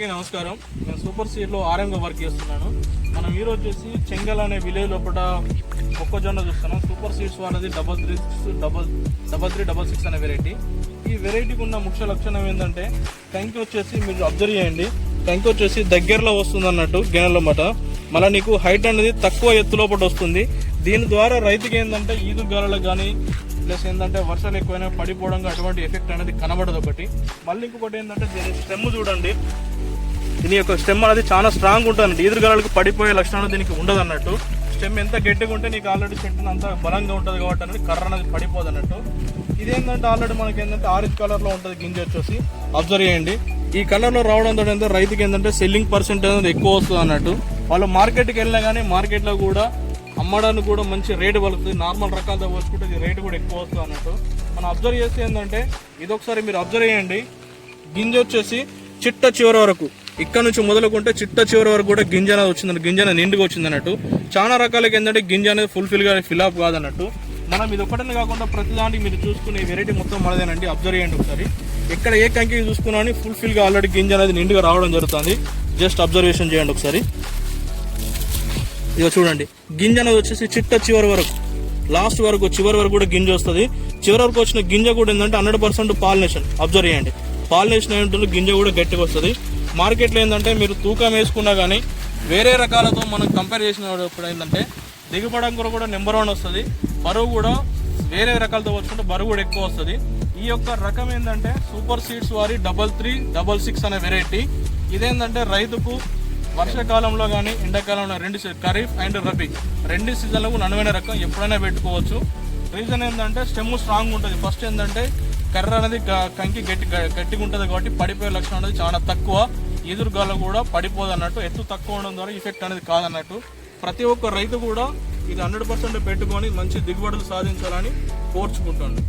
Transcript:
అందరికీ నమస్కారం. నేను సూపర్ సీడ్లో ఆర్ఎంగా వర్క్ చేస్తున్నాను. మనం ఈరోజు వచ్చేసి చెంగల్ అనే విలేజ్ లోపల మొక్కజొన్న చూస్తున్నాం. సూపర్ సీడ్స్ వాళ్ళది double three double double three double six అనే వెరైటీ ఈ వెరైటీకి ఉన్న ముఖ్య లక్షణం ఏంటంటే కంకి వచ్చేసి మీరు అబ్జర్వ్ చేయండి. కంకి వచ్చేసి దగ్గరలో వస్తుంది అన్నట్టు గిన్నెల మాట. మళ్ళీ నీకు హైట్ అనేది తక్కువ ఎత్తు లోపల వస్తుంది. దీని ద్వారా రైతుకి ఏంటంటే ఈదు గాలులకు కానీ ప్లస్ ఏంటంటే వర్షాలు ఎక్కువైనా పడిపోవడం అటువంటి ఎఫెక్ట్ అనేది కనబడదు ఒకటి. మళ్ళీ ఇంకొకటి ఏంటంటే దీని స్టెమ్ చూడండి. దీని యొక్క స్టెమ్ అనేది చాలా స్ట్రాంగ్ ఉంటుంది ఈదురుగాలకు పడిపోయే లక్షణాలు దీనికి ఉండదు అన్నట్టు స్టెమ్ ఎంత గట్టిగా ఉంటే నీకు ఆల్రెడీ చెట్టు అంత బలంగా ఉంటుంది కాబట్టి అనేది కర్ర అనేది పడిపోదు అన్నట్టు ఇదేంటంటే ఆల్రెడీ మనకి ఏంటంటే ఆరెంజ్ కలర్లో ఉంటుంది గింజ వచ్చేసి. అబ్జర్వ్ చేయండి. ఈ కలర్లో రావడం రావడంతో ఏంటంటే రైతుకి ఏంటంటే సెల్లింగ్ పర్సెంటేజ్ అనేది ఎక్కువ వస్తుంది అన్నట్టు. వాళ్ళు మార్కెట్కి వెళ్ళినా కానీ మార్కెట్లో కూడా అమ్మడానికి కూడా మంచి రేటు పలుకుతుంది. నార్మల్ రకాలతో పోల్చుకుంటే ఇది రేటు కూడా ఎక్కువ వస్తుంది అన్నట్టు. మనం అబ్జర్వ్ చేస్తే ఏంటంటే ఇది ఒకసారి మీరు అబ్జర్వ్ చేయండి. గింజ వచ్చేసి చిట్ట చివరి వరకు. ఇక్కడ నుంచి మొదలుకుంటే చిట్ట చివరి వరకు కూడా గింజ అనేది వచ్చింది గింజ అనేది నిండుగా వచ్చింది అన్నట్టు చాలా రకాలకి ఏంటంటే గింజ అనేది ఫుల్ఫిల్గా ఫిల్అప్ ఫిల్ అప్ కాదన్నట్టు. మనం ఇది ఒకటే కాకుండా ప్రతి దానికి మీరు చూసుకునే వెరైటీ మొత్తం మనదేనండి. అబ్జర్వ్ చేయండి ఒకసారి. ఎక్కడ ఏ కంకి చూసుకున్నా ఫుల్ఫిల్గా ఆల్రెడీ గింజ అనేది నిండుగా రావడం జరుగుతుంది. జస్ట్ అబ్జర్వేషన్ చేయండి ఒకసారి. ఇక చూడండి. గింజ అనేది వచ్చేసి చిట్ట చివరి వరకు. లాస్ట్ వరకు చివరి వరకు కూడా గింజ వస్తుంది. చివరి వరకు వచ్చిన గింజ కూడా ఏంటంటే హండ్రెడ్ పర్సెంట్ పాలినేషన్ అబ్జర్వ్ చేయండి. పాలినేషన్ ఏంటంటే గింజ కూడా గట్టిగా వస్తుంది. మార్కెట్లో ఏంటంటే మీరు తూకం వేసుకున్నా కానీ వేరే రకాలతో మనం కంపేర్ చేసినప్పుడు ఏంటంటే దిగుబడం కూడా కూడా నెంబర్ వన్ వస్తుంది. బరువు కూడా వేరే రకాలతో వచ్చుకుంటే బరువు కూడా ఎక్కువ వస్తుంది. ఈ యొక్క రకం ఏంటంటే సూపర్ సీడ్స్ వారి డబల్ త్రీ డబల్ సిక్స్ అనే వెరైటీ ఇదేంటంటే రైతుకు వర్షాకాలంలో కానీ ఎండాకాలంలో రెండు సీ- ఖరీఫ్ అండ్ రబీ రెండు సీజన్లకు నడువైన రకం ఎప్పుడైనా పెట్టుకోవచ్చు. రీజన్ ఏంటంటే స్టెమ్ స్ట్రాంగ్ ఉంటుంది. ఫస్ట్ ఏంటంటే కర్ర అనేది కంకి గట్టి గట్టిగా ఉంటుంది కాబట్టి పడిపోయే లక్షణం అనేది చాలా తక్కువ. ఎదురుగాలు కూడా పడిపోదు అన్నట్టు ఎత్తు తక్కువ ఉండడం ద్వారా ఇఫెక్ట్ అనేది కాదన్నట్టు. ప్రతి ఒక్క రైతు కూడా ఇది హండ్రెడ్ పర్సెంట్ పెట్టుకొని మంచి దిగుబడులు సాధించాలని కోర్చుకుంటాను